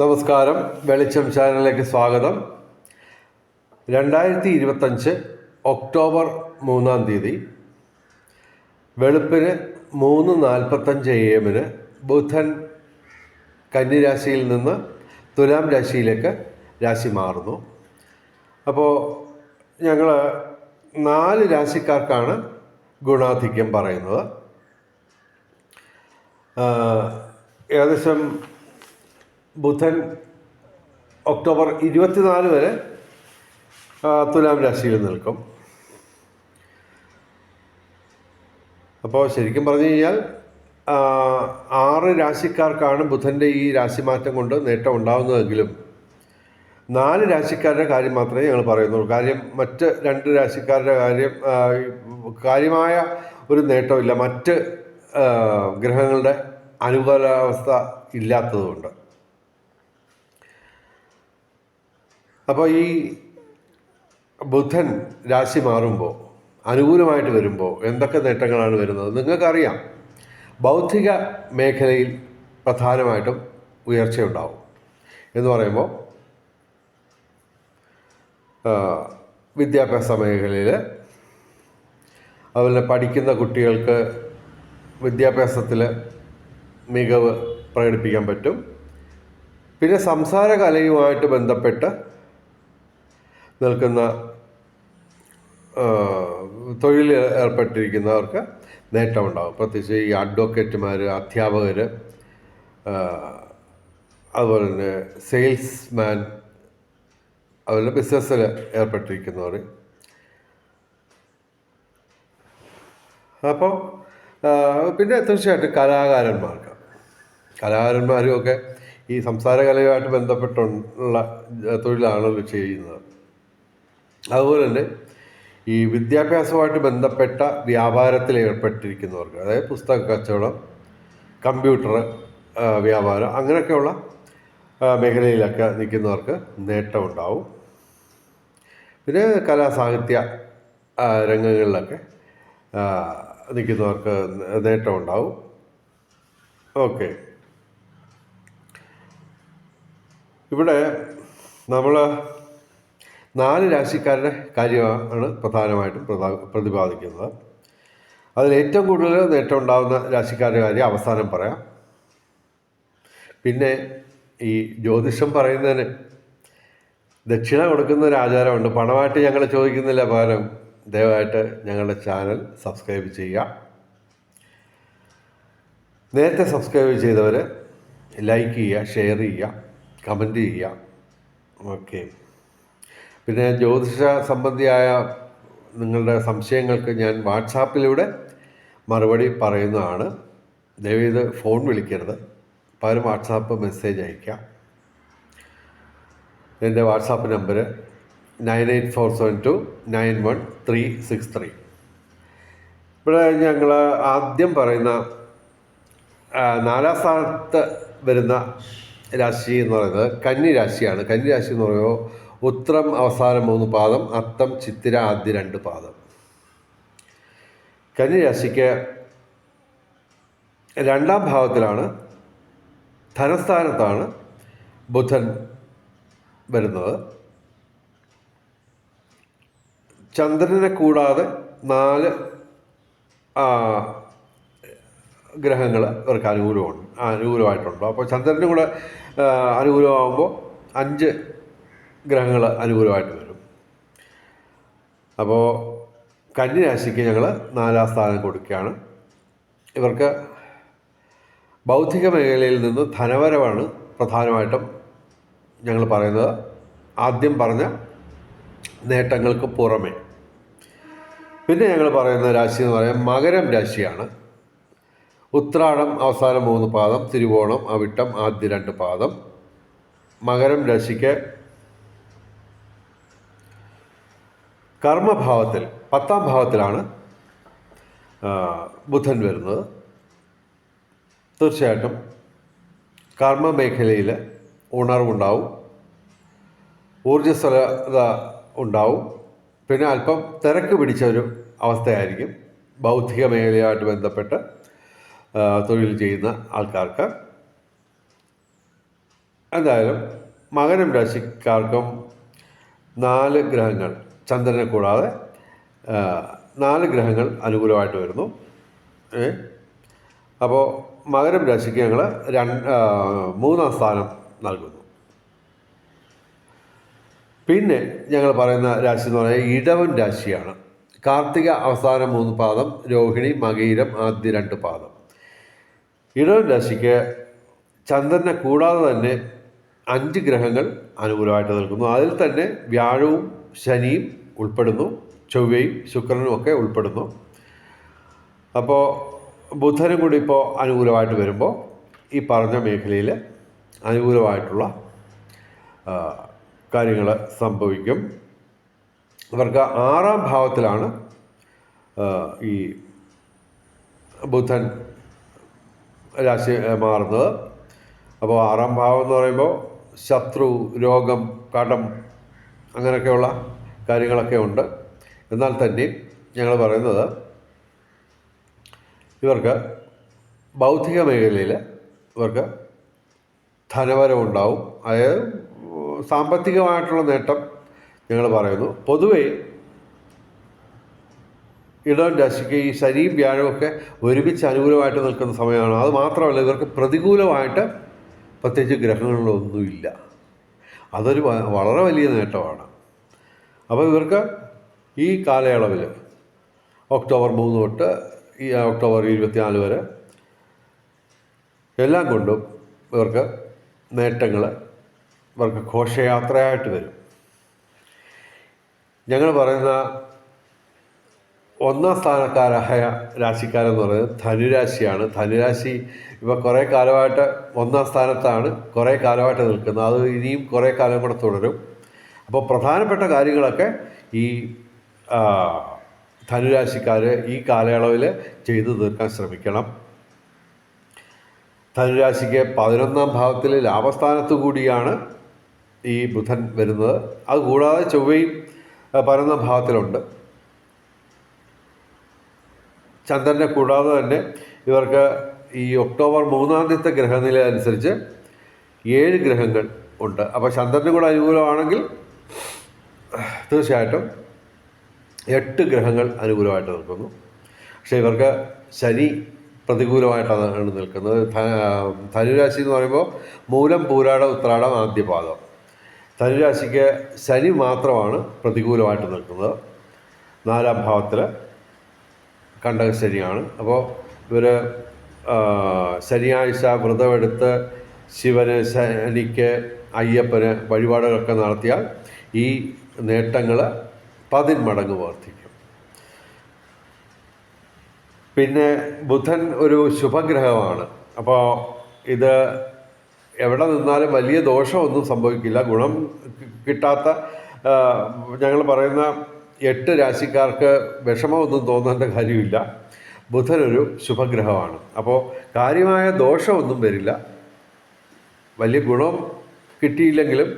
നമസ്കാരം. വെളിച്ചം ചാനലിലേക്ക് സ്വാഗതം. രണ്ടായിരത്തി ഇരുപത്തഞ്ച് ഒക്ടോബർ മൂന്നാം തീയതി വെളുപ്പിന് മൂന്ന് നാൽപ്പത്തഞ്ച് എ എമ്മിന് ബുധൻ കന്നിരാശിയിൽ നിന്ന് തുലാം രാശിയിലേക്ക് രാശി മാറുന്നു. അപ്പോൾ ഞങ്ങൾ നാല് രാശിക്കാർക്കാണ് ഗുണാധിക്യം പറയുന്നത്. ഏകദേശം ബുധൻ ഒക്ടോബർ ഇരുപത്തിനാല് വരെ തുലാം രാശിയിൽ നിൽക്കും. അപ്പോൾ ശരിക്കും പറഞ്ഞു കഴിഞ്ഞാൽ ആറ് രാശിക്കാർക്കാണ് ബുധന്റെ ഈ രാശിമാറ്റം കൊണ്ട് നേട്ടം ഉണ്ടാകുന്നതെങ്കിലും നാല് രാശിക്കാരുടെ കാര്യം മാത്രമേ ഞങ്ങൾ പറയുന്നുള്ളൂ. കാര്യം മറ്റ് രണ്ട് രാശിക്കാരുടെ കാര്യം കാര്യമായ ഒരു നേട്ടമില്ല. മറ്റ് ഗ്രഹങ്ങളുടെ അനുകൂലാവസ്ഥ ഇല്ലാത്തതുകൊണ്ട്. അപ്പോൾ ഈ ബുധൻ രാശി മാറുമ്പോൾ അനുകൂലമായിട്ട് വരുമ്പോൾ എന്തൊക്കെ നേട്ടങ്ങളാണ് വരുന്നത്? നിങ്ങൾക്കറിയാം ബൗദ്ധിക മേഖലയിൽ പ്രധാനമായിട്ടും ഉയർച്ചയുണ്ടാവും എന്ന് പറയുമ്പോൾ വിദ്യാഭ്യാസ മേഖലയിൽ അതുപോലെ പഠിക്കുന്ന കുട്ടികൾക്ക് വിദ്യാഭ്യാസത്തിൽ മികവ് പ്രകടിപ്പിക്കാൻ പറ്റും. പിന്നെ സംസാര കലയുമായിട്ട് ബന്ധപ്പെട്ട് നിൽക്കുന്ന തൊഴിൽ ഏർപ്പെട്ടിരിക്കുന്നവർക്ക് നേട്ടമുണ്ടാകും പ്രത്യേകിച്ച് ഈ അഡ്വക്കേറ്റുമാർ അധ്യാപകർ അതുപോലെ തന്നെ സെയിൽസ്മാൻ അതുപോലെ ബിസിനസ്സിൽ ഏർപ്പെട്ടിരിക്കുന്നവർ. അപ്പോൾ പിന്നെ തീർച്ചയായിട്ടും കലാകാരന്മാർക്ക്. കലാകാരന്മാരും ഒക്കെ ഈ സംസാര കലയുമായിട്ട് ബന്ധപ്പെട്ടുള്ള തൊഴിലാണല്ലോ ചെയ്യുന്നത്. അതുപോലെ തന്നെ ഈ വിദ്യാഭ്യാസവുമായിട്ട് ബന്ധപ്പെട്ട വ്യാപാരത്തിൽ ഏർപ്പെട്ടിരിക്കുന്നവർക്ക് അതായത് പുസ്തക കച്ചവടം കമ്പ്യൂട്ടർ വ്യാപാരം അങ്ങനെയൊക്കെയുള്ള മേഖലയിലൊക്കെ നിൽക്കുന്നവർക്ക് നേട്ടമുണ്ടാവും. പിന്നെ കലാസാഹിത്യ രംഗങ്ങളിലൊക്കെ നിൽക്കുന്നവർക്ക് നേട്ടമുണ്ടാവും. ഓക്കെ. ഇവിടെ നമ്മൾ നാല് രാശിക്കാരുടെ കാര്യമാണ് പ്രധാനമായിട്ടും പ്രധാ- പ്രതിപാദിക്കുന്നത്. അതിൽ ഏറ്റവും കൂടുതൽ നേട്ടം ഉണ്ടാകുന്ന രാശിക്കാരുടെ കാര്യം അവസാനം പറയാം. പിന്നെ ഈ ജ്യോതിഷം പറയുന്നതിന് ദക്ഷിണ കൊടുക്കുന്ന ഒരു ആചാരമുണ്ട്. പണമായിട്ട് ഞങ്ങൾ ചോദിക്കുന്നില്ല പകരം ദയവായിട്ട് ഞങ്ങളുടെ ചാനൽ സബ്സ്ക്രൈബ് ചെയ്യുക. നേരത്തെ സബ്സ്ക്രൈബ് ചെയ്തവർ ലൈക്ക് ചെയ്യുക ഷെയർ ചെയ്യുക കമന്റ് ചെയ്യുക. ഓക്കെ. പിന്നെ ജ്യോതിഷ സംബന്ധിയായ നിങ്ങളുടെ സംശയങ്ങൾക്ക് ഞാൻ വാട്സാപ്പിലൂടെ മറുപടി പറയുന്നതാണ്. ദയവീത് ഫോൺ വിളിക്കരുത്. പകരം വാട്സാപ്പ് മെസ്സേജ് അയക്കാം. എന്റെ WhatsApp number nine eight four seven two nine one three six three. ഇവിടെ ഞങ്ങൾ ആദ്യം പറയുന്ന നാലാം സ്ഥാനത്ത് വരുന്ന രാശി എന്ന് പറയുന്നത് കന്നി രാശിയാണ്. കന്നി രാശി എന്ന് പറയുമ്പോൾ ഉത്രം അവസാനം മൂന്ന് പാദം അത്തം ചിത്തിര ആദ്യ രണ്ട് പാദം. കന്യരാശിക്ക് രണ്ടാം ഭാവത്തിലാണ് ധനസ്ഥാനത്താണ് ബുധൻ വരുന്നത്. ചന്ദ്രനെ കൂടാതെ നാല് ഗ്രഹങ്ങൾ ഇവർക്ക് അനുകൂലമുണ്ട് അനുകൂലമായിട്ടുണ്ടോ. അപ്പോൾ ചന്ദ്രനും കൂടെ അനുകൂലമാകുമ്പോൾ അഞ്ച് ഗ്രഹങ്ങൾ അനുകൂലമായിട്ട് വരും. അപ്പോൾ കന്യരാശിക്ക് ഞങ്ങൾ നാലാം സ്ഥാനം കൊടുക്കുകയാണ്. ഇവർക്ക് ബൗദ്ധിക മേഖലയിൽ നിന്ന് ധനവരവാണ് പ്രധാനമായിട്ടും ഞങ്ങൾ പറയുന്നത്. ആദ്യം പറഞ്ഞ നേട്ടങ്ങൾക്ക് പുറമെ. പിന്നെ ഞങ്ങൾ പറയുന്ന രാശി എന്ന് പറയാൻ മകരം രാശിയാണ്. ഉത്രാടം അവസാനം മൂന്ന് പാദം തിരുവോണം അവിട്ടം ആദ്യ രണ്ട് പാദം. മകരം രാശിക്ക് കർമ്മഭാവത്തിൽ പത്താം ഭാവത്തിലാണ് ബുധൻ വരുന്നത്. തീർച്ചയായിട്ടും കർമ്മ മേഖലയിൽ ഉണർവുണ്ടാവും ഊർജസ്വലത ഉണ്ടാവും. പിന്നെ അല്പം തിരക്ക് പിടിച്ച ഒരു അവസ്ഥയായിരിക്കും ബൗദ്ധിക മേഖലയുമായിട്ട് ബന്ധപ്പെട്ട് തൊഴിൽ ചെയ്യുന്ന ആൾക്കാർക്ക്. എന്തായാലും മകരം രാശിക്കാർക്കും നാല് ഗ്രഹങ്ങൾ ചന്ദ്രനെ കൂടാതെ നാല് ഗ്രഹങ്ങൾ അനുകൂലമായിട്ട് വരുന്നു. അപ്പോൾ മകരം രാശിക്ക് ഞങ്ങൾ രണ്ട് മൂന്നാം സ്ഥാനം നൽകുന്നു. പിന്നെ ഞങ്ങൾ പറയുന്ന രാശി എന്ന് പറയുന്നത് ഇടവൻ രാശിയാണ്. കാർത്തിക അവസാന മൂന്ന് പാദം രോഹിണി മകീരം ആദ്യ രണ്ട് പാദം. ഇടവൻ രാശിക്ക് ചന്ദ്രനെ കൂടാതെ തന്നെ അഞ്ച് ഗ്രഹങ്ങൾ അനുകൂലമായിട്ട് നിൽക്കുന്നു. അതിൽ തന്നെ വ്യാഴവും ശനിയും ഉൾപ്പെടുന്നു ചൊവ്വയും ശുക്രനും ഒക്കെ ഉൾപ്പെടുന്നു. അപ്പോൾ ബുധനും കൂടി ഇപ്പോൾ അനുകൂലമായിട്ട് വരുമ്പോൾ ഈ പറഞ്ഞ മേഖലയിൽ അനുകൂലമായിട്ടുള്ള കാര്യങ്ങൾ സംഭവിക്കും. അവർക്ക് ആറാം ഭാവത്തിലാണ് ഈ ബുധൻ രാശി മാറുന്നത്. അപ്പോൾ ആറാം ഭാവം എന്ന് പറയുമ്പോൾ ശത്രു രോഗം കടം അങ്ങനെയൊക്കെയുള്ള കാര്യങ്ങളൊക്കെ ഉണ്ട്. എന്നാൽ തന്നെ ഞങ്ങൾ പറയുന്നത് ഇവർക്ക് ബൗദ്ധിക മേഖലയിൽ ഇവർക്ക് ധനപരമുണ്ടാവും അതായത് സാമ്പത്തികമായിട്ടുള്ള നേട്ടം ഞങ്ങൾ പറയുന്നു. പൊതുവേ ഇടവൻ രാശിക്ക് ഈ ശനിയും വ്യാഴവും ഒക്കെ ഒരുമിച്ച് അനുകൂലമായിട്ട് നിൽക്കുന്ന സമയമാണ്. അത് മാത്രമല്ല ഇവർക്ക് പ്രതികൂലമായിട്ട് പ്രത്യേകിച്ച് ഗ്രഹങ്ങളിലൊന്നുമില്ല. അതൊരു വളരെ വലിയ നേട്ടമാണ്. അപ്പോൾ ഇവർക്ക് ഈ കാലയളവിൽ ഒക്ടോബർ മൂന്ന് തൊട്ട് ഈ ഒക്ടോബർ ഇരുപത്തിനാല് വരെ എല്ലാം കൊണ്ടും ഇവർക്ക് നേട്ടങ്ങൾ ഇവർക്ക് ഘോഷയാത്രയായിട്ട് വരും. ഞങ്ങൾ പറയുന്ന ഒന്നാം സ്ഥാനക്കാരായ രാശിക്കാരെന്ന് പറയുന്നത് ധനുരാശിയാണ്. ധനുരാശി ഇപ്പോൾ കുറേ കാലമായിട്ട് ഒന്നാം സ്ഥാനത്താണ് കുറേ കാലമായിട്ട് നിൽക്കുന്നത്. അത് ഇനിയും കുറേ കാലം കൂടെ തുടരും. അപ്പോൾ പ്രധാനപ്പെട്ട കാര്യങ്ങളൊക്കെ ഈ ധനുരാശിക്കാർ ഈ കാലയളവിൽ ചെയ്തു തീർക്കാൻ ശ്രമിക്കണം. ധനുരാശിക്ക് പതിനൊന്നാം ഭാവത്തിൽ ലാഭസ്ഥാനത്തു കൂടിയാണ് ഈ ബുധൻ വരുന്നത്. അതുകൂടാതെ ചൊവ്വയും പതിനൊന്നാം ഭാവത്തിലുണ്ട്. ചന്ദ്രനെ കൂടാതെ തന്നെ ഇവർക്ക് ഈ ഒക്ടോബർ മൂന്നാം തീയതി ഗ്രഹനില അനുസരിച്ച് ഏഴ് ഗ്രഹങ്ങൾ ഉണ്ട്. അപ്പോൾ ചന്ദ്രന് കൂടെ അനുകൂലമാണെങ്കിൽ തീർച്ചയായിട്ടും എട്ട് ഗ്രഹങ്ങൾ അനുകൂലമായിട്ട് നിൽക്കുന്നു. പക്ഷേ ഇവർക്ക് ശനി പ്രതികൂലമായിട്ടാണ് നിൽക്കുന്നത്. ധനുരാശി എന്ന് പറയുമ്പോൾ മൂലം പൂരാടം ഉത്രാടം ആദ്യപാദം. ധനുരാശിക്ക് ശനി മാത്രമാണ് പ്രതികൂലമായിട്ട് നിൽക്കുന്നത്. നാലാം ഭാവത്തിൽ കണ്ടക ശരിയാണ്. അപ്പോൾ ഇവർ ശനിയാഴ്ച വ്രതമെടുത്ത് ശിവന് ശനിക്ക് അയ്യപ്പന് വഴിപാടുകളൊക്കെ നടത്തിയാൽ ഈ നേട്ടങ്ങൾ പതിന്മടങ്ങ് വർദ്ധിക്കും. പിന്നെ ബുധൻ ഒരു ശുഭഗ്രഹമാണ്. അപ്പോൾ ഇത് എവിടെ നിന്നാലും വലിയ ദോഷമൊന്നും സംഭവിക്കില്ല. ഗുണം കിട്ടാത്ത ഞങ്ങൾ പറയുന്ന എട്ട് രാശിക്കാർക്ക് വിഷമമൊന്നും തോന്നേണ്ട കാര്യമില്ല. ബുധനൊരു ശുഭഗ്രഹമാണ്. അപ്പോൾ കാര്യമായ ദോഷമൊന്നും വരില്ല. വലിയ ഗുണം കിട്ടിയില്ലെങ്കിലും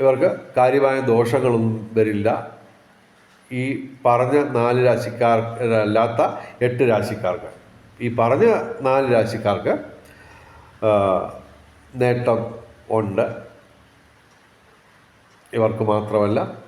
ഇവർക്ക് കാര്യമായ ദോഷങ്ങളൊന്നും വരില്ല. ഈ പറഞ്ഞ നാല് രാശിക്കാർക്കല്ലാത്ത എട്ട് രാശിക്കാർക്ക്. ഈ പറഞ്ഞ നാല് രാശിക്കാർക്ക് നേട്ടം ഉണ്ട്. ഇവർക്ക് മാത്രമല്ല